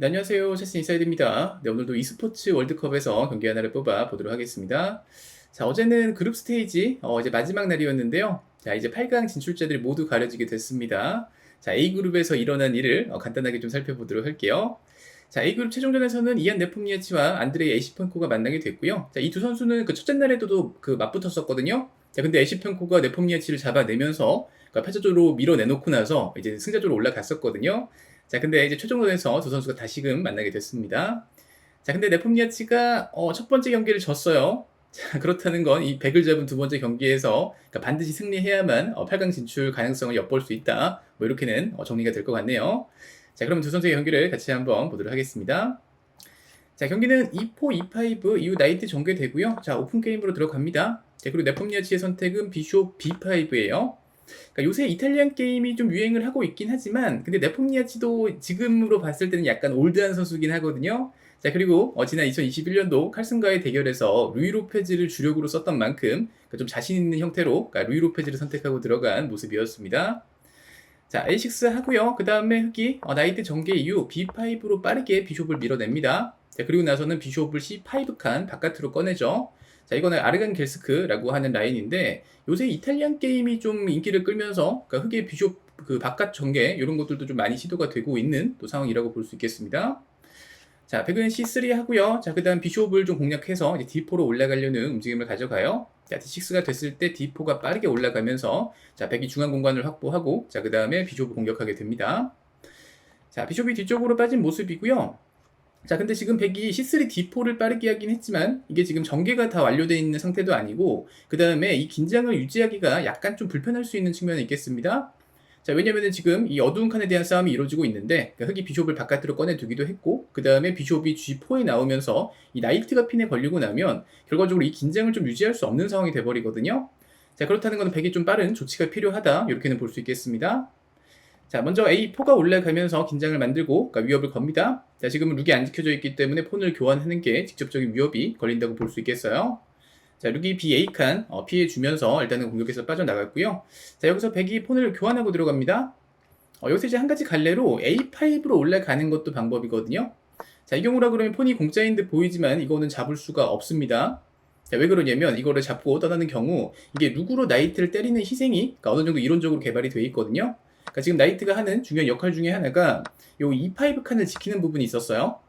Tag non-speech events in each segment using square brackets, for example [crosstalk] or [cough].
네, 안녕하세요. 체스 인사이드입니다. 네, 오늘도 e스포츠 월드컵에서 경기 하나를 뽑아 보도록 하겠습니다. 자, 어제는 그룹 스테이지, 어, 이제 마지막 날이었는데요. 자, 이제 8강 진출자들이 모두 가려지게 됐습니다. 자, A그룹에서 일어난 일을 어, 간단하게 좀 살펴보도록 할게요. 자, A그룹 최종전에서는 이안 네폼니아치와 안드레이 에시펜코가 만나게 됐고요. 자, 이 두 선수는 그 첫째 날에도 그 맞붙었었거든요. 자, 근데 에시펜코가 네폼니아치를 잡아내면서 그러니까 패자조로 밀어내놓고 나서 이제 승자조로 올라갔었거든요. 자, 근데 이제 최종전에서 두 선수가 다시금 만나게 됐습니다. 자, 근데 네폼니아치가 어, 첫 번째 경기를 졌어요. 자, [laughs] 그렇다는 건 이 100을 잡은 두 번째 경기에서 그러니까 반드시 승리해야만 어, 8강 진출 가능성을 엿볼 수 있다. 뭐 이렇게는 어, 정리가 될 것 같네요. 자, 그럼 두 선수의 경기를 같이 한번 보도록 하겠습니다. 자, 경기는 2포, 2파이브 이후 나이트 전개되고요. 자, 오픈 게임으로 들어갑니다. 자, 그리고 네폼니아치의 선택은 비숍 B5예요. 그러니까 요새 이탈리안 게임이 좀 유행을 하고 있긴 하지만 근데 네폼니아치도 지금으로 봤을 때는 약간 올드한 선수긴 하거든요. 자 그리고 어, 지난 2021년도 칼슨과의 대결에서 루이 로페즈를 주력으로 썼던 만큼 그러니까 좀 자신 있는 형태로 그러니까 루이 로페즈를 선택하고 들어간 모습이었습니다. 자 A6 하고요. 그 다음에 흑이 어, 나이트 전개 이후 B5로 빠르게 비숍을 밀어냅니다. 자, 그리고 나서는 비숍을 C5 칸 바깥으로 꺼내죠. 자, 이거는 아르간 겔스크라고 하는 라인인데 요새 이탈리안 게임이 좀 인기를 끌면서 그러니까 흑의 비숍 그 바깥 전개 이런 것들도 좀 많이 시도가 되고 있는 또 상황이라고 볼 수 있겠습니다. 자, 백은 C3 하고요. 자, 그다음 비숍을 좀 공략해서 이제 D4로 올라가려는 움직임을 가져가요. 자, D6가 됐을 때 D4가 빠르게 올라가면서 자, 백이 중앙 공간을 확보하고 자, 그다음에 비숍을 공격하게 됩니다. 자, 비숍이 뒤쪽으로 빠진 모습이고요. 자, 근데 지금 백이 C3 D4를 빠르게 하긴 했지만 이게 지금 전개가 다 완료되어 있는 상태도 아니고 그 다음에 이 긴장을 유지하기가 약간 좀 불편할 수 있는 측면이 있겠습니다. 자, 왜냐면은 지금 이 어두운 칸에 대한 싸움이 이루어지고 있는데 그러니까 흑이 비숍을 바깥으로 꺼내두기도 했고 그 다음에 비숍이 G4에 나오면서 이 나이트가 핀에 걸리고 나면 결과적으로 이 긴장을 좀 유지할 수 없는 상황이 돼버리거든요. 자, 그렇다는 것은 백이 좀 빠른 조치가 필요하다 이렇게는 볼 수 있겠습니다. 자, 먼저 A4가 올라가면서 긴장을 만들고 그러니까 위협을 겁니다. 자, 지금은 룩이 안 지켜져 있기 때문에 폰을 교환하는 게 직접적인 위협이 걸린다고 볼 수 있겠어요. 자, 룩이 BA칸 어, 피해 주면서 일단은 공격에서 빠져나갔고요. 자, 여기서 백이 폰을 교환하고 들어갑니다. 어, 여기서 이제 한 가지 갈래로 A5로 올라가는 것도 방법이거든요. 자, 이 경우라 그러면 폰이 공짜인 듯 보이지만 이거는 잡을 수가 없습니다. 자, 왜 그러냐면 이거를 잡고 떠나는 경우 이게 룩으로 나이트를 때리는 희생이 그러니까 어느 정도 이론적으로 개발이 되어 있거든요. 그러니까 지금 나이트가 하는 중요한 역할 중에 하나가 요 E5 칸을 지키는 부분이 있었어요.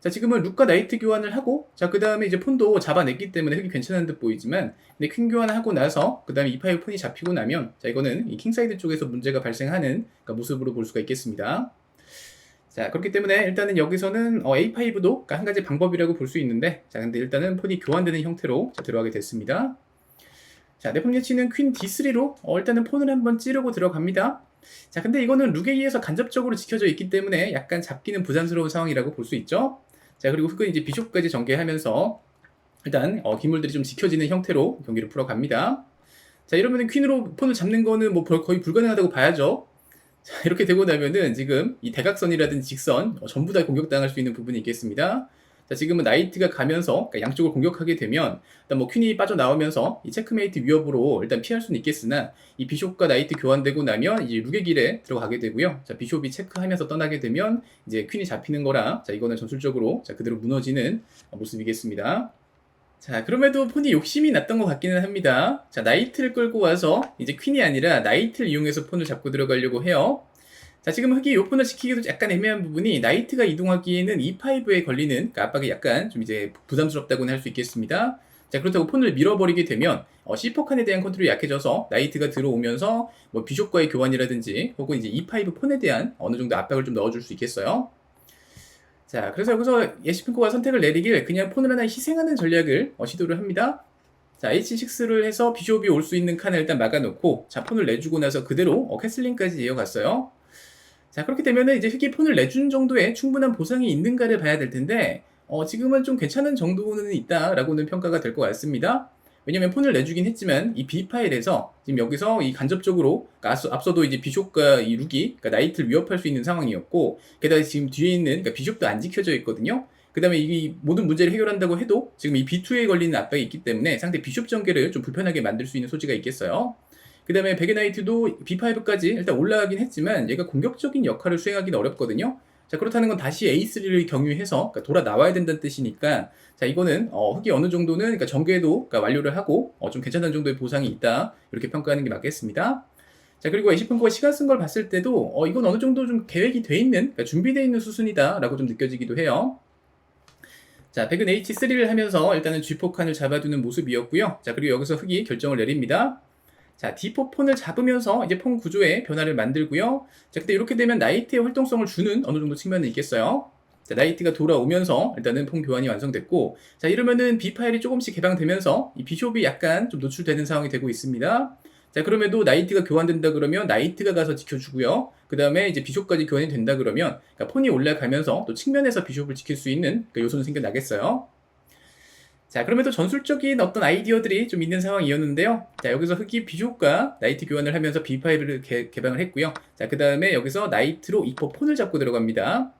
자, 지금은 룩과 나이트 교환을 하고, 자, 그 다음에 이제 폰도 잡아냈기 때문에 흑이 괜찮은 듯 보이지만, 근데 퀸 교환을 하고 나서, 그 다음에 E5 폰이 잡히고 나면, 자, 이거는 이 킹사이드 쪽에서 문제가 발생하는 그러니까 모습으로 볼 수가 있겠습니다. 자, 그렇기 때문에 일단은 여기서는 어, A5도 그러니까 한 가지 방법이라고 볼 수 있는데, 자, 근데 일단은 폰이 교환되는 형태로 자, 들어가게 됐습니다. 자, 네폼 예치는 퀸 D3로 어, 일단은 폰을 한번 찌르고 들어갑니다. 자, 근데 이거는 룩에 의해서 간접적으로 지켜져 있기 때문에 약간 잡기는 부담스러운 상황이라고 볼 수 있죠. 자, 그리고 흑은 이제 비숍까지 전개하면서 일단 어, 기물들이 좀 지켜지는 형태로 경기를 풀어갑니다. 자, 이러면 퀸으로 폰을 잡는 거는 뭐 거의 불가능하다고 봐야죠. 자, 이렇게 되고 나면은 지금 이 대각선이라든지 직선 어, 전부 다 공격당할 수 있는 부분이 있겠습니다. 자, 지금은 나이트가 가면서 그러니까 양쪽을 공격하게 되면 일단 뭐 퀸이 빠져나오면서 이 체크메이트 위협으로 일단 피할 수는 있겠으나 이 비숍과 나이트 교환되고 나면 이제 룩의 길에 들어가게 되고요. 자, 비숍이 체크하면서 떠나게 되면 이제 퀸이 잡히는 거라 자, 이거는 전술적으로 자, 그대로 무너지는 모습이겠습니다. 자, 그럼에도 폰이 욕심이 났던 것 같기는 합니다. 자, 나이트를 끌고 와서 이제 퀸이 아니라 나이트를 이용해서 폰을 잡고 들어가려고 해요. 자, 지금 흑이 요폰을 지키기도 약간 애매한 부분이 나이트가 이동하기에는 E5에 걸리는 그러니까 압박이 약간 좀 이제 부담스럽다고는 할 수 있겠습니다. 자, 그렇다고 폰을 밀어버리게 되면 어, C4 칸에 대한 컨트롤이 약해져서 나이트가 들어오면서 뭐 비숍과의 교환이라든지 혹은 이제 E5 폰에 대한 어느 정도 압박을 좀 넣어줄 수 있겠어요. 자, 그래서 여기서 예시핑코가 선택을 내리길 그냥 폰을 하나 희생하는 전략을 어, 시도를 합니다. 자, H6를 해서 비숍이 올 수 있는 칸을 일단 막아놓고 자, 폰을 내주고 나서 그대로 어, 캐슬링까지 이어갔어요. 자, 그렇게 되면은 이제 흑이 폰을 내준 정도의 충분한 보상이 있는가를 봐야 될 텐데, 어, 지금은 좀 괜찮은 정도는 있다라고는 평가가 될 것 같습니다. 왜냐면 폰을 내주긴 했지만 이 B 파일에서 지금 여기서 이 간접적으로 그러니까 앞서도 이제 비숍과 이 룩이 그러니까 나이트를 위협할 수 있는 상황이었고 게다가 지금 뒤에 있는 그러니까 비숍도 안 지켜져 있거든요. 그 다음에 이 모든 문제를 해결한다고 해도 지금 이 B2에 걸리는 압박이 있기 때문에 상대 비숍 전개를 좀 불편하게 만들 수 있는 소지가 있겠어요. 그 다음에 베게나이트도 B5까지 일단 올라가긴 했지만 얘가 공격적인 역할을 수행하기는 어렵거든요. 자, 그렇다는 건 다시 A3를 경유해서 그러니까 돌아 나와야 된다는 뜻이니까 자, 이거는 어, 흙이 어느 정도는 그러니까 전개도 그러니까 완료를 하고 어, 좀 괜찮은 정도의 보상이 있다. 이렇게 평가하는 게 맞겠습니다. 자, 그리고 에시평가가 시간 쓴 걸 봤을 때도 어, 이건 어느 정도 좀 계획이 돼 있는, 그러니까 준비되어 있는 수순이다라고 좀 느껴지기도 해요. 자, 백은 H3를 하면서 일단은 G4 칸을 잡아두는 모습이었고요. 자, 그리고 여기서 흙이 결정을 내립니다. 자, D4 폰을 잡으면서 이제 폰 구조에 변화를 만들고요. 자, 근데 이렇게 되면 나이트의 활동성을 주는 어느 정도 측면은 있겠어요. 자, 나이트가 돌아오면서 일단은 폰 교환이 완성됐고, 자, 이러면은 B 파일이 조금씩 개방되면서 이 비숍이 약간 좀 노출되는 상황이 되고 있습니다. 자, 그럼에도 나이트가 교환된다 그러면 나이트가 가서 지켜주고요. 그 다음에 이제 비숍까지 교환이 된다 그러면 그러니까 폰이 올라가면서 또 측면에서 비숍을 지킬 수 있는 그 요소는 생겨나겠어요. 자, 그럼에도 전술적인 어떤 아이디어들이 좀 있는 상황이었는데요. 자, 여기서 흑이 비숍과 나이트 교환을 하면서 B 파일을 개, 개방을 했고요. 자, 그 다음에 여기서 나이트로 이퍼 폰을 잡고 들어갑니다.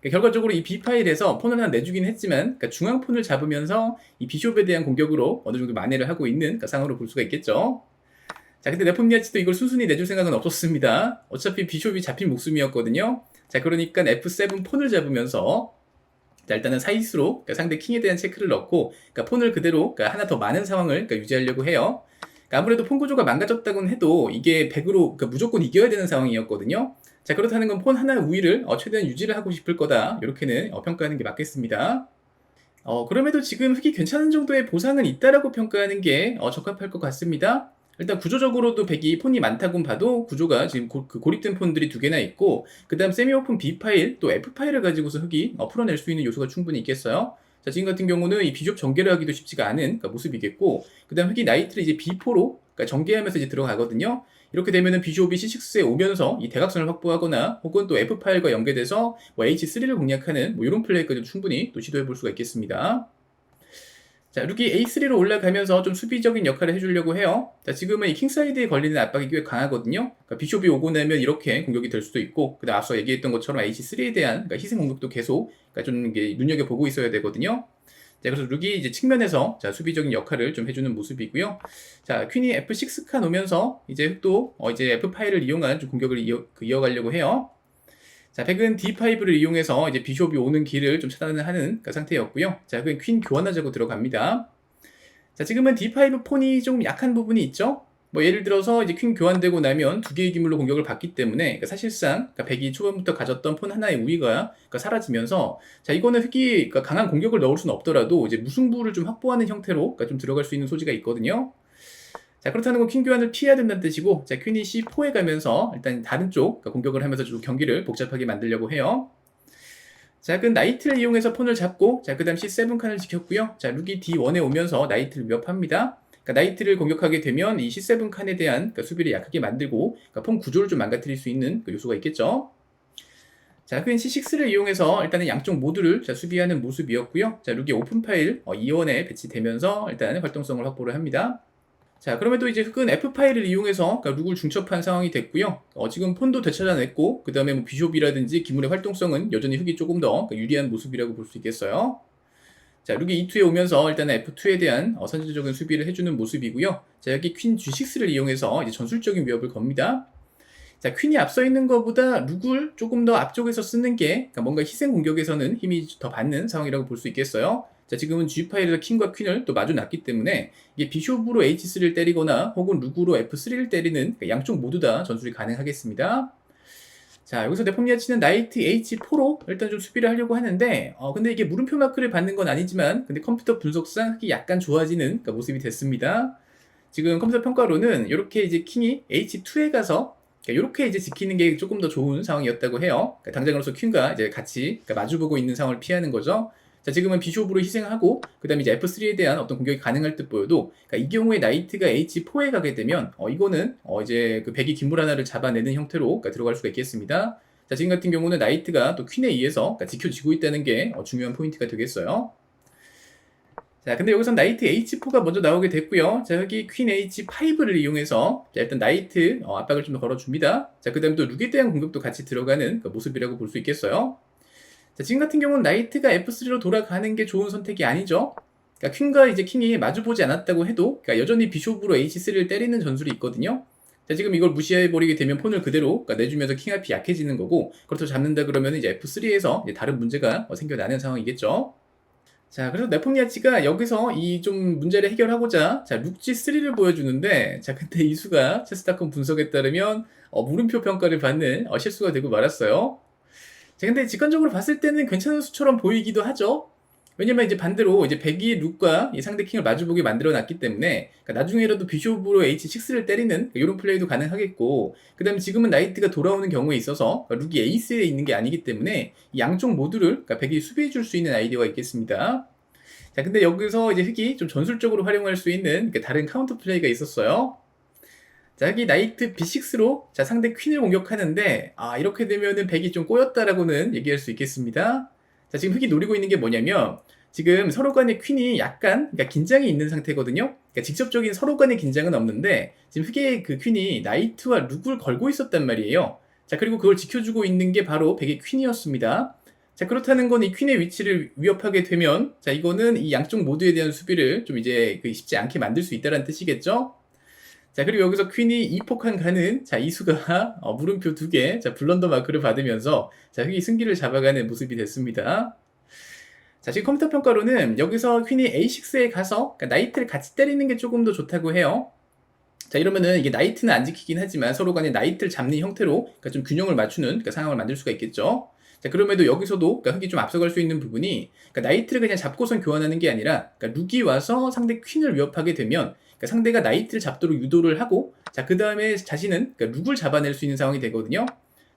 그러니까 결과적으로 이 B 파일에서 폰을 하나 내주긴 했지만 그러니까 중앙 폰을 잡으면서 이 비숍에 대한 공격으로 어느 정도 만회를 하고 있는 그러니까 상황으로 볼 수가 있겠죠. 자, 근데 네폼니아치도 이걸 순순히 내줄 생각은 없었습니다. 어차피 비숍이 잡힌 목숨이었거든요. 자, 그러니까 F7 폰을 잡으면서 자, 일단은 사이스로 그러니까 상대 킹에 대한 체크를 넣고 그러니까 폰을 그대로 그러니까 하나 더 많은 상황을 그러니까 유지하려고 해요. 그러니까 아무래도 폰 구조가 망가졌다고는 해도 이게 100으로 그러니까 무조건 이겨야 되는 상황이었거든요. 자, 그렇다는 건 폰 하나 우위를 어, 최대한 유지를 하고 싶을 거다. 이렇게는 어, 평가하는 게 맞겠습니다. 어, 그럼에도 지금 흑이 괜찮은 정도의 보상은 있다라고 평가하는 게 어, 적합할 것 같습니다. 일단 구조적으로도 100이 폰이 많다고 봐도 구조가 지금 고, 그 고립된 폰들이 두 개나 있고 그 다음 세미 오픈 B 파일 또 F 파일을 가지고서 흑이 어, 풀어낼 수 있는 요소가 충분히 있겠어요. 자 지금 같은 경우는 이 비숍 전개를 하기도 쉽지가 않은 그러니까 모습이겠고 그 다음 흑이 나이트를 이제 B4로 그러니까 전개하면서 이제 들어가거든요. 이렇게 되면은 비숍이 C6에 오면서 이 대각선을 확보하거나 혹은 또 F 파일과 연계돼서 뭐 H3를 공략하는 뭐 이런 플레이까지 충분히 또 시도해 볼 수가 있겠습니다. 자, 룩이 A3로 올라가면서 좀 수비적인 역할을 해주려고 해요. 자, 지금은 이 킹사이드에 걸리는 압박이 꽤 강하거든요. 그러니까 비숍이 오고 나면 이렇게 공격이 될 수도 있고, 그 다음 앞서 얘기했던 것처럼 H3에 대한 그러니까 희생 공격도 계속 그러니까 좀 이게 눈여겨보고 있어야 되거든요. 자, 그래서 룩이 이제 측면에서 자, 수비적인 역할을 좀 해주는 모습이고요. 자, 퀸이 F6 칸 오면서 이제 흑도 어, 이제 F 파일을 이용한 좀 공격을 이어, 그 이어가려고 해요. 자, 백은 D5를 이용해서 이제 비숍이 오는 길을 좀 차단하는 그 상태였고요. 자, 그냥 퀸 교환하자고 들어갑니다. 자, 지금은 D5 폰이 좀 약한 부분이 있죠? 뭐 예를 들어서 이제 퀸 교환되고 나면 두 개의 기물로 공격을 받기 때문에 그러니까 사실상 그러니까 백이 초반부터 가졌던 폰 하나의 우위가 그러니까 사라지면서 자 이거는 흑이 그러니까 강한 공격을 넣을 수는 없더라도 이제 무승부를 좀 확보하는 형태로 그러니까 좀 들어갈 수 있는 소지가 있거든요. 자, 그렇다는 건 퀸 교환을 피해야 된다는 뜻이고, 자, 퀸이 C4에 가면서 일단 다른 쪽 그러니까 공격을 하면서 좀 경기를 복잡하게 만들려고 해요. 자, 그 나이트를 이용해서 폰을 잡고, 자, 그 다음 C7 칸을 지켰고요. 자, 룩이 D1에 오면서 나이트를 위협합니다. 그러니까 나이트를 공격하게 되면 이 C7 칸에 대한 그러니까 수비를 약하게 만들고, 그러니까 폰 구조를 좀 망가뜨릴 수 있는 그 요소가 있겠죠. 자, 퀸 C6를 이용해서 일단은 양쪽 모두를 자, 수비하는 모습이었고요. 자, 룩이 오픈 파일 어, E1에 배치되면서 일단 활동성을 확보를 합니다. 자, 그럼에도 이제 흑은 F 파일을 이용해서 그러니까 룩을 중첩한 상황이 됐고요. 어, 지금 폰도 되찾아냈고, 그 다음에 뭐 비숍이라든지 기물의 활동성은 여전히 흑이 조금 더 그러니까 유리한 모습이라고 볼 수 있겠어요. 자, 룩이 E2에 오면서 일단은 F2에 대한 어, 선제적인 수비를 해주는 모습이고요. 자, 여기 퀸 G6를 이용해서 이제 전술적인 위협을 겁니다. 자, 퀸이 앞서 있는 것보다 룩을 조금 더 앞쪽에서 쓰는 게 그러니까 뭔가 희생 공격에서는 힘이 더 받는 상황이라고 볼 수 있겠어요. 자, 지금은 G 파일에서 킹과 퀸을 또 마주 놨기 때문에 이게 비숍으로 H3를 때리거나 혹은 룩으로 F3를 때리는 그러니까 양쪽 모두 다 전술이 가능하겠습니다. 자, 여기서 네폼니아치는 나이트 H4로 일단 좀 수비를 하려고 하는데, 어, 근데 이게 물음표 마크를 받는 건 아니지만, 근데 컴퓨터 분석상 약간 좋아지는 그러니까 모습이 됐습니다. 지금 컴퓨터 평가로는 이렇게 이제 킹이 H2에 가서 이렇게 이제 지키는 게 조금 더 좋은 상황이었다고 해요. 그러니까 당장으로서 퀸과 이제 같이 그러니까 마주보고 있는 상황을 피하는 거죠. 자, 지금은 비숍으로 희생하고, 그 다음에 이제 F3에 대한 어떤 공격이 가능할 듯 보여도, 그러니까 이 경우에 나이트가 H4에 가게 되면, 어, 이거는, 어, 이제 그 백이 기물 하나를 잡아내는 형태로 그러니까 들어갈 수가 있겠습니다. 자, 지금 같은 경우는 나이트가 또 퀸에 의해서 그러니까 지켜지고 있다는 게 어, 중요한 포인트가 되겠어요. 자, 근데 여기서 나이트 H4가 먼저 나오게 됐고요. 자, 여기 퀸 H5를 이용해서 자, 일단 나이트 어, 압박을 좀 더 걸어줍니다. 자, 그 다음에 또 룩에 대한 공격도 같이 들어가는 그 모습이라고 볼 수 있겠어요. 자, 지금 같은 경우는 나이트가 F3로 돌아가는 게 좋은 선택이 아니죠. 그러니까 퀸과 이제 킹이 마주보지 않았다고 해도 그러니까 여전히 비숍으로 H3를 때리는 전술이 있거든요. 자, 자, 지금 이걸 무시해버리게 되면 폰을 그대로 그러니까 내주면서 킹 앞이 약해지는 거고, 그렇다고 잡는다 그러면 이제 F3에서 이제 다른 문제가 어, 생겨나는 상황이겠죠. 자, 그래서 네폼니아치가 여기서 이 좀 문제를 해결하고자, 자, 룩지3를 보여주는데, 자, 근데 이 수가 체스타컴 분석에 따르면, 어, 물음표 평가를 받는 어, 실수가 되고 말았어요. 자, 근데 직관적으로 봤을 때는 괜찮은 수처럼 보이기도 하죠. 왜냐면 이제 반대로 이제 백이 룩과 이 상대 킹을 마주보게 만들어 놨기 때문에 그러니까 나중에라도 비숍으로 H6를 때리는 이런 플레이도 가능하겠고 그 다음에 지금은 나이트가 돌아오는 경우에 있어서 그러니까 룩이 에이스에 있는 게 아니기 때문에 이 양쪽 모두를 그러니까 백이 수비해 줄 수 있는 아이디어가 있겠습니다. 자 근데 여기서 이제 흑이 좀 전술적으로 활용할 수 있는 그러니까 다른 카운터 플레이가 있었어요. 자, 여기 나이트 B6로 자 상대 퀸을 공격하는데 아 이렇게 되면은 백이 좀 꼬였다라고는 얘기할 수 있겠습니다. 자, 지금 흑이 노리고 있는 게 뭐냐면, 지금 서로 간의 퀸이 약간, 그러니까 긴장이 있는 상태거든요? 그러니까 직접적인 서로 간의 긴장은 없는데, 지금 흑의 그 퀸이 나이트와 룩을 걸고 있었단 말이에요. 자, 그리고 그걸 지켜주고 있는 게 바로 백의 퀸이었습니다. 자, 그렇다는 건 이 퀸의 위치를 위협하게 되면, 자, 이거는 이 양쪽 모두에 대한 수비를 좀 이제 그 쉽지 않게 만들 수 있다는 뜻이겠죠? 자, 그리고 여기서 퀸이 이폭한 가는, 자, 이수가, 어, 물음표 두 개, 자, 블런더 마크를 받으면서, 자, 흑이 승기를 잡아가는 모습이 됐습니다. 자, 지금 컴퓨터 평가로는 여기서 퀸이 A6에 가서, 그러니까 나이트를 같이 때리는 게 조금 더 좋다고 해요. 자, 이러면은 이게 나이트는 안 지키긴 하지만 서로 간에 나이트를 잡는 형태로, 그러니까 좀 균형을 맞추는 그러니까 상황을 만들 수가 있겠죠. 자, 그럼에도 여기서도 그러니까 흑이 좀 앞서갈 수 있는 부분이 그러니까 나이트를 그냥 잡고선 교환하는 게 아니라 그러니까 룩이 와서 상대 퀸을 위협하게 되면 그러니까 상대가 나이트를 잡도록 유도를 하고 자, 그 다음에 자신은 그러니까 룩을 잡아낼 수 있는 상황이 되거든요.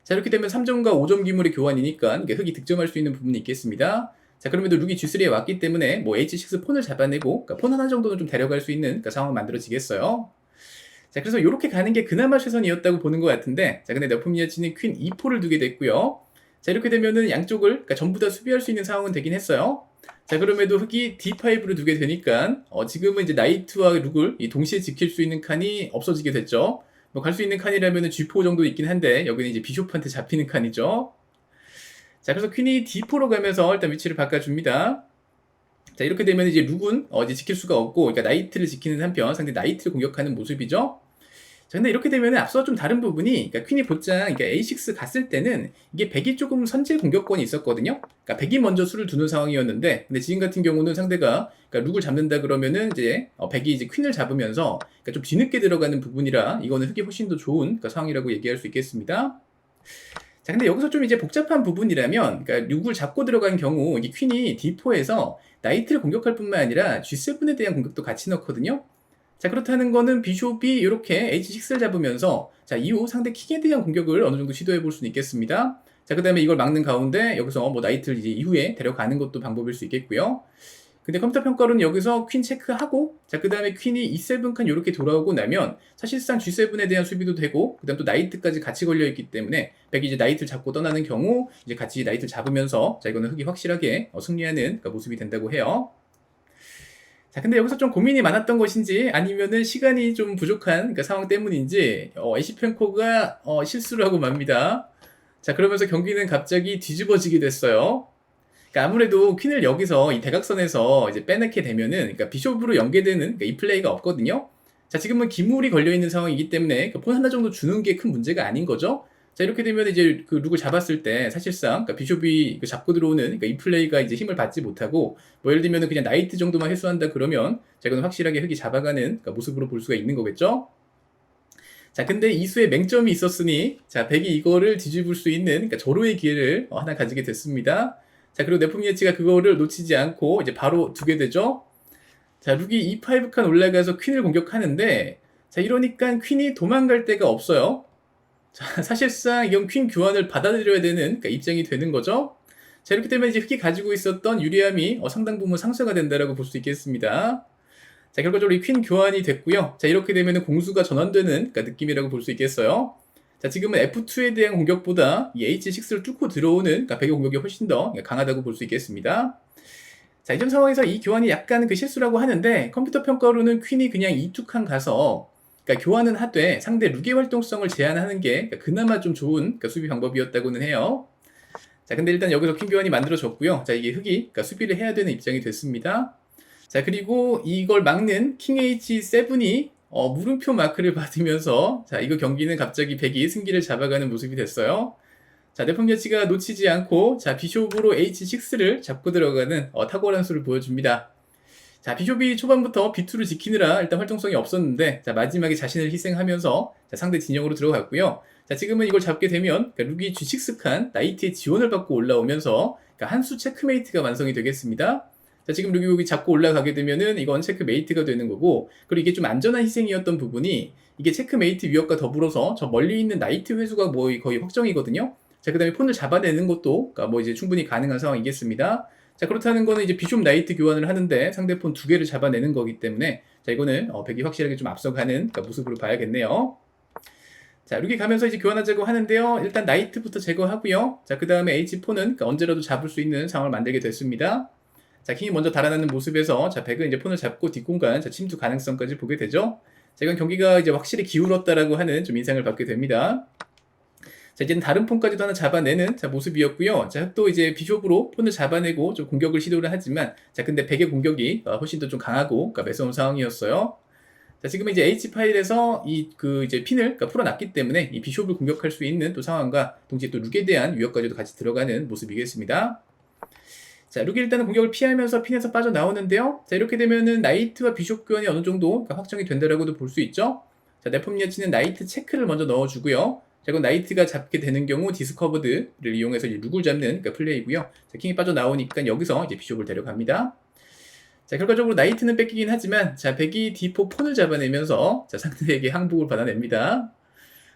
자, 이렇게 되면 3점과 5점 기물의 교환이니까 그러니까 흑이 득점할 수 있는 부분이 있겠습니다. 자, 그럼에도 룩이 G3에 왔기 때문에 뭐 H6 폰을 잡아내고 그러니까 폰 하나 정도는 좀 데려갈 수 있는 그러니까 상황이 만들어지겠어요. 자, 그래서 이렇게 가는 게 그나마 최선이었다고 보는 것 같은데 자, 근데 너프미아치는 퀸 2포를 두게 됐고요. 자, 이렇게 되면은 양쪽을 그러니까 전부 다 수비할 수 있는 상황은 되긴 했어요. 자, 그럼에도 흑이 D5를 두게 되니까, 어, 지금은 이제 나이트와 룩을 이 동시에 지킬 수 있는 칸이 없어지게 됐죠. 뭐 갈 수 있는 칸이라면 G4 정도 있긴 한데, 여기는 이제 비숍한테 잡히는 칸이죠. 자, 그래서 퀸이 D4로 가면서 일단 위치를 바꿔줍니다. 자, 이렇게 되면 이제 룩은 어, 이제 지킬 수가 없고, 그러니까 나이트를 지키는 한편 상대 나이트를 공격하는 모습이죠. 자, 근데 이렇게 되면 앞서 좀 다른 부분이, 그러니까 퀸이 곧장, 그러니까 A6 갔을 때는 이게 백이 조금 선제 공격권이 있었거든요. 그러니까 백이 먼저 수를 두는 상황이었는데, 근데 지금 같은 경우는 상대가, 그러니까 룩을 잡는다 그러면은 이제, 어, 백이 이제 퀸을 잡으면서, 그러니까 좀 뒤늦게 들어가는 부분이라, 이거는 흑이 훨씬 더 좋은 그러니까 상황이라고 얘기할 수 있겠습니다. 자, 근데 여기서 좀 이제 복잡한 부분이라면, 그러니까 룩을 잡고 들어간 경우, 이게 퀸이 D4에서 나이트를 공격할 뿐만 아니라 G7에 대한 공격도 같이 넣거든요. 자, 그렇다는 거는 비숍이 이렇게 H6를 잡으면서 자, 이후 상대 킹에 대한 공격을 어느 정도 시도해 볼 수는 있겠습니다. 자, 그 다음에 이걸 막는 가운데 여기서 뭐 나이트를 이제 이후에 데려가는 것도 방법일 수 있겠고요. 근데 컴퓨터 평가로는 여기서 퀸 체크하고 자, 그 다음에 퀸이 E7 칸 이렇게 돌아오고 나면 사실상 G7에 대한 수비도 되고 그 다음 또 나이트까지 같이 걸려있기 때문에 백이 이제 나이트를 잡고 떠나는 경우 이제 같이 나이트를 잡으면서 자, 이거는 흑이 확실하게 어, 승리하는 그러니까 모습이 된다고 해요. 자, 근데 여기서 좀 고민이 많았던 것인지 아니면은 시간이 좀 부족한 그러니까 상황 때문인지 어, 에시 펜코가 어, 실수를 하고 맙니다. 자, 그러면서 경기는 갑자기 뒤집어지게 됐어요. 그러니까 아무래도 퀸을 여기서 이 대각선에서 이제 빼놓게 되면은 그러니까 비숍으로 연계되는 그러니까 이 플레이가 없거든요. 자, 지금은 기물이 걸려 있는 상황이기 때문에 그폰 하나 정도 주는 게 큰 문제가 아닌 거죠. 자, 이렇게 되면 이제 그 룩을 잡았을 때 사실상 그러니까 비숍이 그 잡고 들어오는 그러니까 이 플레이가 이제 힘을 받지 못하고 뭐 예를 들면 그냥 나이트 정도만 회수한다 그러면 자, 이건 확실하게 흑이 잡아가는 그러니까 모습으로 볼 수가 있는 거겠죠. 자, 근데 이수의 맹점이 있었으니 자, 백이 이거를 뒤집을 수 있는 그러니까 절호의 기회를 어, 하나 가지게 됐습니다. 자, 그리고 네포미에치가 그거를 놓치지 않고 이제 바로 두게 되죠. 자, 룩이 E5 칸 올라가서 퀸을 공격하는데 자, 이러니까 퀸이 도망갈 데가 없어요. 자, [laughs] 사실상 이건 퀸 교환을 받아들여야 되는 그러니까 입장이 되는 거죠. 자, 이렇게 되면 이제 흑이 가지고 있었던 유리함이 어, 상당 부분 상쇄가 된다라고 볼 수 있겠습니다. 자, 결과적으로 이 퀸 교환이 됐고요. 자, 이렇게 되면 공수가 전환되는 그러니까 느낌이라고 볼 수 있겠어요. 자, 지금은 F2에 대한 공격보다 이 H6를 뚫고 들어오는 그러니까 백의 공격이 훨씬 더 강하다고 볼 수 있겠습니다. 자, 이전 상황에서 이 교환이 약간 그 실수라고 하는데 컴퓨터 평가로는 퀸이 그냥 이투칸 가서 그러니까 교환은 하되 상대 룩의 활동성을 제한하는 게 그러니까 그나마 좀 좋은 그러니까 수비 방법이었다고는 해요. 자, 근데 일단 여기서 퀸 교환이 만들어졌고요. 자, 이게 흑이 그러니까 수비를 해야 되는 입장이 됐습니다. 자, 그리고 이걸 막는 킹 H7이 어, 물음표 마크를 [laughs] 받으면서 자, 이거 경기는 갑자기 백이 승기를 잡아가는 모습이 됐어요. 자, 내품 여치가 놓치지 않고 자, 비숍으로 H6를 잡고 들어가는 어, 탁월한 수를 보여줍니다. 자, 비숍이 초반부터 B2를 지키느라 일단 활동성이 없었는데 자, 마지막에 자신을 희생하면서 자, 상대 진영으로 들어갔고요. 자, 지금은 이걸 잡게 되면 그러니까 룩이 G6 칸 나이트의 지원을 받고 올라오면서 그러니까 한수 체크메이트가 완성이 되겠습니다. 자, 지금 룩이 여기 잡고 올라가게 되면은 이건 체크메이트가 되는 거고 그리고 이게 좀 안전한 희생이었던 부분이 이게 체크메이트 위협과 더불어서 저 멀리 있는 나이트 회수가 뭐 거의 확정이거든요. 자, 그 다음에 폰을 잡아내는 것도, 그러니까 뭐 이제 충분히 가능한 상황이겠습니다. 자, 그렇다는 거는 이제 비숍 나이트 교환을 하는데 상대폰 두 개를 잡아내는 거기 때문에, 자, 이거는 어, 백이 확실하게 좀 앞서가는 그러니까 모습으로 봐야겠네요. 자, 이렇게 가면서 이제 교환하자고 하는데요. 일단 나이트부터 제거하고요. 자, 그 다음에 H4는 그러니까 언제라도 잡을 수 있는 상황을 만들게 됐습니다. 자, 킹이 먼저 달아나는 모습에서, 자, 백은 이제 폰을 잡고 뒷공간, 자, 침투 가능성까지 보게 되죠. 자, 이건 경기가 이제 확실히 기울었다라고 하는 좀 인상을 받게 됩니다. 자, 이제는 다른 폰까지도 하나 잡아내는 자, 모습이었고요. 자, 또 이제 비숍으로 폰을 잡아내고 좀 공격을 시도를 하지만, 자, 근데 백의 공격이 어, 훨씬 더 좀 강하고, 그러니까 매서운 상황이었어요. 자, 지금 이제 H 파일에서 이 그 이제 핀을 그러니까 풀어놨기 때문에 이 비숍을 공격할 수 있는 또 상황과 동시에 또 룩에 대한 위협까지도 같이 들어가는 모습이겠습니다. 자, 룩이 일단은 공격을 피하면서 핀에서 빠져나오는데요. 자, 이렇게 되면은 나이트와 비숍 교환이 어느 정도 그러니까 확정이 된다라고도 볼 수 있죠. 자, 여치는 나이트 체크를 먼저 넣어주고요. 자, 이건 나이트가 잡게 되는 경우 디스커버드를 이용해서 이제 룩을 잡는 그러니까 플레이고요. 자, 킹이 빠져나오니까 여기서 이제 비숍을 데려갑니다. 자, 결과적으로 나이트는 뺏기긴 하지만, 자, 백이 D4 폰을 잡아내면서, 자, 상대에게 항복을 받아냅니다.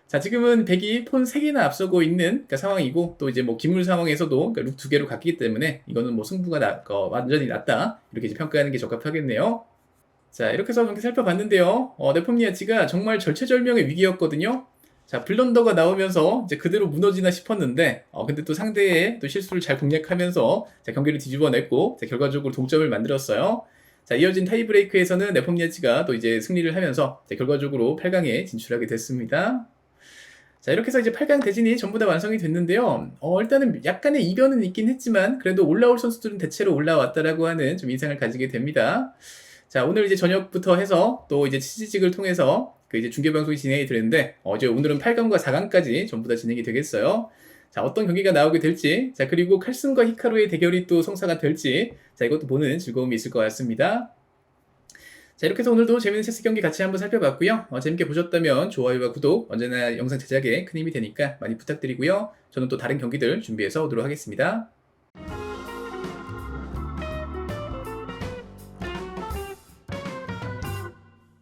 자, 지금은 백이 폰 3개나 앞서고 있는 그러니까 상황이고, 또 이제 뭐 기물 상황에서도 그러니까 룩 2개로 갔기 때문에, 이거는 뭐 승부가 나, 어, 완전히 낮다. 이렇게 이제 평가하는 게 적합하겠네요. 자, 이렇게 해서 경기 살펴봤는데요. 어, 네폼니아치가 정말 절체절명의 위기였거든요. 자, 블런더가 나오면서 이제 그대로 무너지나 싶었는데, 어, 근데 또 상대의 또 실수를 잘 공략하면서 자, 경기를 뒤집어냈고, 자, 결과적으로 동점을 만들었어요. 자, 이어진 타이브레이크에서는 네폼니아치가 또 이제 승리를 하면서 자, 결과적으로 8강에 진출하게 됐습니다. 자, 이렇게 해서 이제 8강 대진이 전부 다 완성이 됐는데요. 어, 일단은 약간의 이변은 있긴 했지만, 그래도 올라올 선수들은 대체로 올라왔다라고 하는 좀 인상을 가지게 됩니다. 자, 오늘 이제 저녁부터 해서 또 이제 치즈직을 통해서 그 이제 중계 방송이 진행이 되는데 어제 오늘은 8강과 4강까지 전부 다 진행이 되겠어요. 자, 어떤 경기가 나오게 될지, 자, 그리고 칼슨과 히카루의 대결이 또 성사가 될지, 자, 이것도 보는 즐거움이 있을 것 같습니다. 자, 이렇게 해서 오늘도 재밌는 체스 경기 같이 한번 살펴봤고요. 어, 재밌게 보셨다면 좋아요와 구독, 언제나 영상 제작에 큰 힘이 되니까 많이 부탁드리고요. 저는 또 다른 경기들 준비해서 오도록 하겠습니다.